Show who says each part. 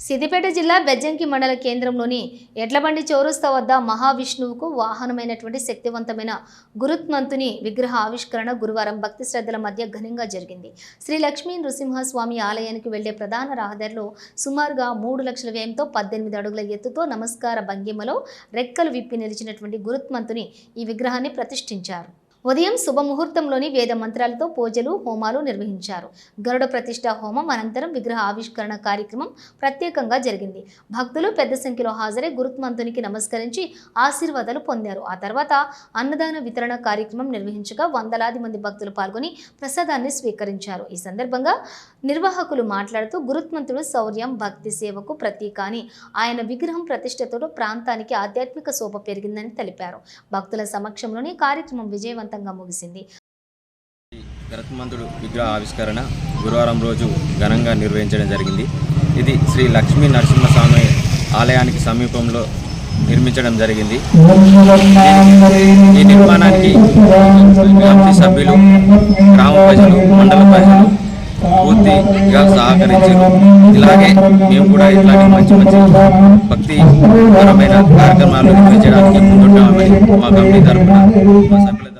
Speaker 1: సిద్దిపేట జిల్లా బెజ్జంకి మండల కేంద్రంలోని ఎడ్లబండి చౌరస్తా వద్ద మహావిష్ణువుకు వాహనమైనటువంటి శక్తివంతమైన గురుత్మంతుని విగ్రహ ఆవిష్కరణ గురువారం భక్తి శ్రద్ధల మధ్య ఘనంగా జరిగింది. శ్రీ లక్ష్మీ నృసింహస్వామి ఆలయానికి వెళ్ళే ప్రధాన రహదారిలో సుమారుగా మూడు లక్షల వ్యయంతో పద్దెనిమిది అడుగుల ఎత్తుతో నమస్కార భంగిమలో రెక్కలు విప్పి నిలిచినటువంటి గురుత్మంతుని ఈ విగ్రహాన్ని ప్రతిష్ఠించారు. ఉదయం శుభముహూర్తంలోని వేద మంత్రాలతో పూజలు హోమాలు నిర్వహించారు. గరుడ ప్రతిష్ట హోమం అనంతరం విగ్రహ ఆవిష్కరణ కార్యక్రమం ప్రత్యేకంగా జరిగింది. భక్తులు పెద్ద సంఖ్యలో హాజరై గురుత్మంతునికి నమస్కరించి ఆశీర్వాదాలు పొందారు. ఆ తర్వాత అన్నదాన వితరణ కార్యక్రమం నిర్వహించగా వందలాది మంది భక్తులు పాల్గొని ప్రసాదాన్ని స్వీకరించారు. ఈ సందర్భంగా నిర్వాహకులు మాట్లాడుతూ గురుత్మంతుడు శౌర్యం భక్తి సేవకు ప్రతీక అని ఆయన విగ్రహం ప్రతిష్టతో ప్రాంతానికి ఆధ్యాత్మిక శోభ పెరిగిందని తెలిపారు. భక్తుల సమక్షంలోనే కార్యక్రమం విజయవంతం విజయవంతంగా ముగిసింది.
Speaker 2: గరత్మంతుడు విగ్రహ ఆవిష్కరణ గురువారం రోజు ఘనంగా నిర్వహించడం జరిగింది. ఇది శ్రీ లక్ష్మీ నరసింహస్వామి ఆలయానికి సమీపంలో నిర్మించడం జరిగింది. ఈ నిర్మాణానికి కమిటీ సభ్యులు గ్రామ ప్రజలు మండల ప్రజలు పూర్తిగా సహకరించారు. ఇలాగే మేము కూడా ఇట్లాంటి మంచి మంచి భక్తిపరమైన కార్యక్రమాలు నిర్వహించడానికి ముందుంటామని మా కమిటీ తరఫున మా సభ్యుల తరఫున